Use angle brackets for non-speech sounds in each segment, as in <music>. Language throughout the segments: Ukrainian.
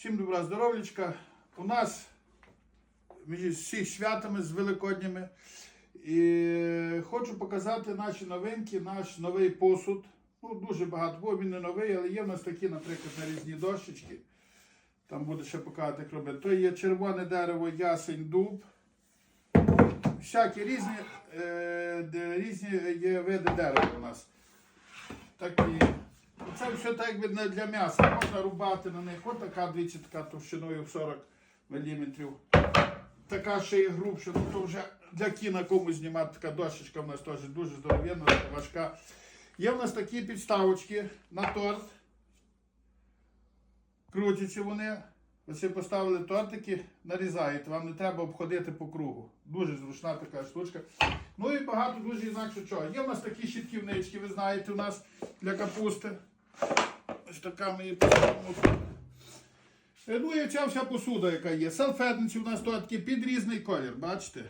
Всім добра здоров'ячка. У нас між всіх святами з Великоднями. І хочу показати наші новинки, наш новий посуд. Ну, дуже багато, бо він не новий, але є в нас такі, наприклад, на різні дощечки. Там буде ще показати, як робити. То є червоне дерево, ясень, дуб. Всякі різні, е, різні є види дерева у нас. Такі. Це все так якби для м'яса. Можна рубати на них. Ось така двічі така товщиною в 40 мм. Така ще є грубша, ну то вже для кіна комусь знімати така дощечка в нас теж дуже здоровенна, важка. Є в нас такі підставочки на торт. Крутяться вони. Ви поставили тортики, нарізаєте, вам не треба обходити по кругу. Дуже зручна така штучка. Ну і багато дуже інакше чого. Є в нас такі щитківнички, ви знаєте, у нас для капусти. Ось така ми її поставимо. Е, Ну і ця вся посуда, яка є. Салфетниці у нас тут такий під різний колір, бачите?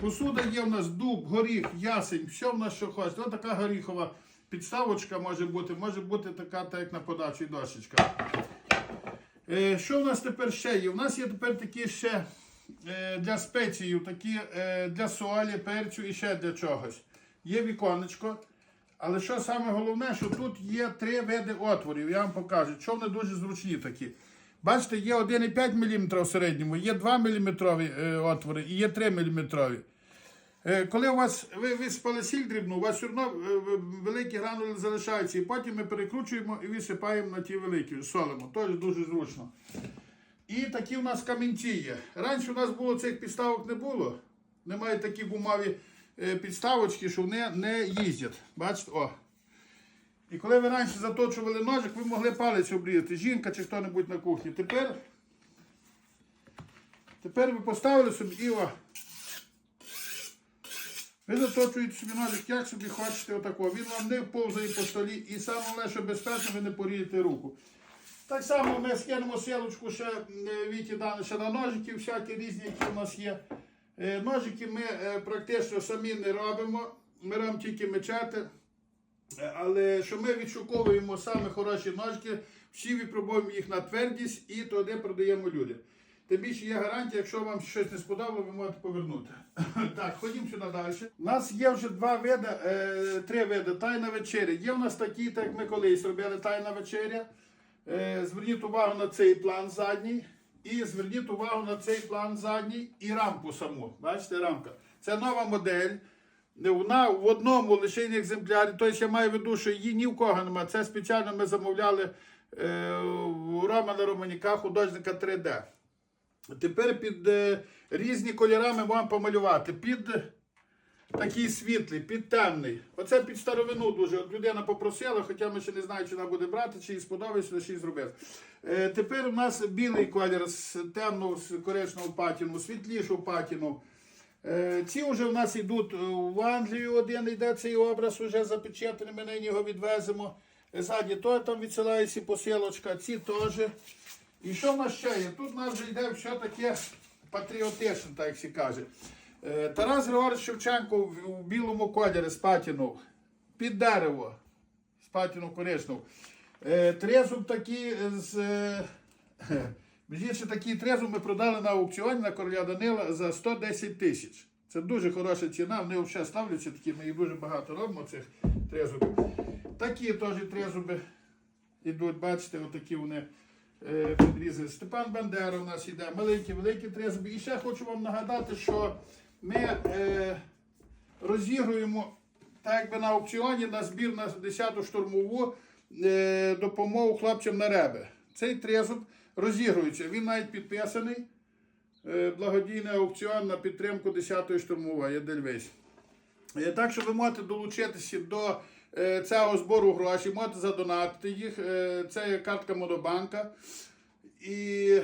Посуда є в нас дуб, горіх, ясень, все в нас що хочете. Ось така горіхова підставочка може бути, може бути така, так як на подачі дощечка. Е, Що в нас тепер ще є? У нас є тепер такі ще е, для спеції, такі е, для солі, перцю і ще для чогось. Є віконечко. Але що саме головне, що тут є три види отворів. Я вам покажу, що вони дуже зручні такі. Бачите, є 1,5 мм в середньому, є 2 мм отвори і є 3 мм. Е, Коли у вас ви висипали сіль дрібну, у вас все одно е, великі гранули залишаються, і потім ми перекручуємо і висипаємо на ті великі, солимо. Теж дуже зручно. І такі у нас камінці є. Раніше у нас було цих підставок не було. Немає такі гумові е, підставочки, що вони не їздять. Бачите, о. І коли ви раніше заточували ножик, ви могли палець обрізати, жінка чи хто-небудь на кухні. Тепер, тепер ви поставили собі і о. Ви заточуєте собі ножик, як собі хочете отако. Він вам не повзає по столі і саме що безпечно ви не порієте руку. Так само ми скинемо силочку ще е, Віті дане ще на ножики, всякі різні, які у нас є. Е, Ножики ми е, практично самі не робимо. Ми робимо тільки мечети. Але що ми відшуковуємо саме хороші ножки, всі випробуємо їх на твердість і тоді продаємо людям. Тим більше є гарантія, якщо вам щось не сподобало, ви можете повернути. <laughs> так, ходімо сюди далі. У нас є вже два види, е, три види тайна вечеря. Є в нас такі, так як ми колись робили тайна вечеря. Е, зверніть увагу на цей план задній. І зверніть увагу на цей план задній і рамку саму. Бачите, рамка. Це нова модель. Вона в одному лише екземплярі. Тобто я маю в виду, що її ні в кого немає. Це спеціально ми замовляли е, у Романа Романіка, художника 3D. Тепер під е, різні кольори ми можемо помалювати. Під такий світлий, під темний. Оце під старовину дуже. От людина попросила, хоча ми ще не знаємо, чи вона буде брати, чи їй сподобається, чи їй зробити. Е, тепер у нас білий колір з темного, з коричневого патіну, світлішу патіну. Е, Ці вже в нас йдуть в Англію, один йде цей образ вже запечатаний, ми нині його відвеземо. Ззаді то там відсилається посилочка, ці теж. І що в нас ще є? Тут у нас вже йде все таке патріотичне, так як всі каже. Е, Тарас Григорович Шевченко в, в білому кольорі спатінув, під дерево, спатінув коричневу. Е, Трезуб такий з. е, Більше такий трезуб ми продали на аукціоні на короля Данила за 110 тисяч. Це дуже хороша ціна, вони взагалі ставляться такі, ми їх дуже багато робимо цих трезубів. Такі теж трезуби йдуть, бачите, отакі вони е, підрізані. Степан Бандера у нас йде, маленькі, великі трезуби. І ще хочу вам нагадати, що ми е, розігруємо так якби на аукціоні на збір на 10-ту штурмову е, допомогу хлопцям на реби. Цей трезуб розігрується. Він навіть підписаний. Е, благодійний аукціон на підтримку 10-ї штурмової Дельвейс. Е, Так що ви можете долучитися до цього збору грошей, можете задонатити їх. Е, Це є картка Монобанка. І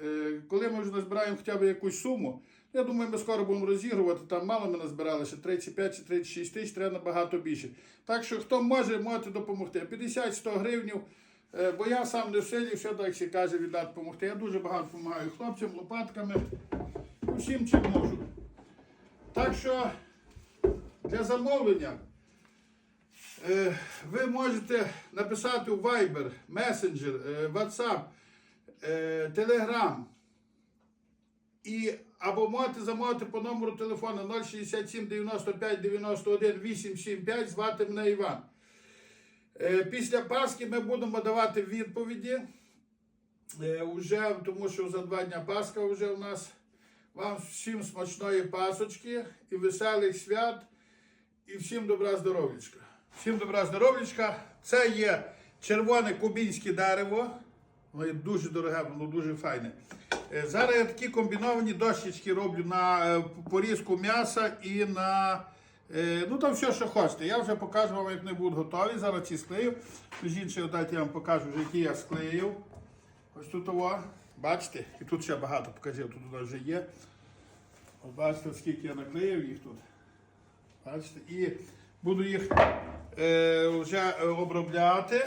е, коли ми вже назбираємо хоча б якусь суму, я думаю, ми скоро будемо розігрувати. Там мало ми назбирали, ще 35 чи 36 тисяч, треба набагато більше. Так що хто може, можете допомогти. 50-100 гривнів. Е, Бо я сам не в силі, все так всі каже, віддати допомогти. Я дуже багато допомагаю хлопцям, лопатками, усім чим можу. Так що для замовлення е, ви можете написати у Viber, Messenger, е, WhatsApp е, телеграм. І або можете замовити по номеру телефону 067 95 91 875, звати мене Іван. Е, Після Пасхи ми будемо давати відповіді. Е, Уже, тому що за два дня Пасха вже у нас. Вам всім смачної пасочки і веселих свят. І всім добра здоров'ячка. Всім добра здоров'ячка. Це є червоне кубінське дерево. Воно дуже дороге, воно дуже файне. Е, Зараз я такі комбіновані дощечки роблю на е, порізку м'яса і на. е, Ну там все, що хочете. Я вже покажу вам, як вони будуть готові. Зараз ці склею. Між іншим, дайте я вам покажу, які я склеїв. Ось тут о, бачите, і тут ще багато покажів, тут у вже є. От бачите, скільки я наклеїв їх тут. Бачите, і буду їх вже е, обробляти.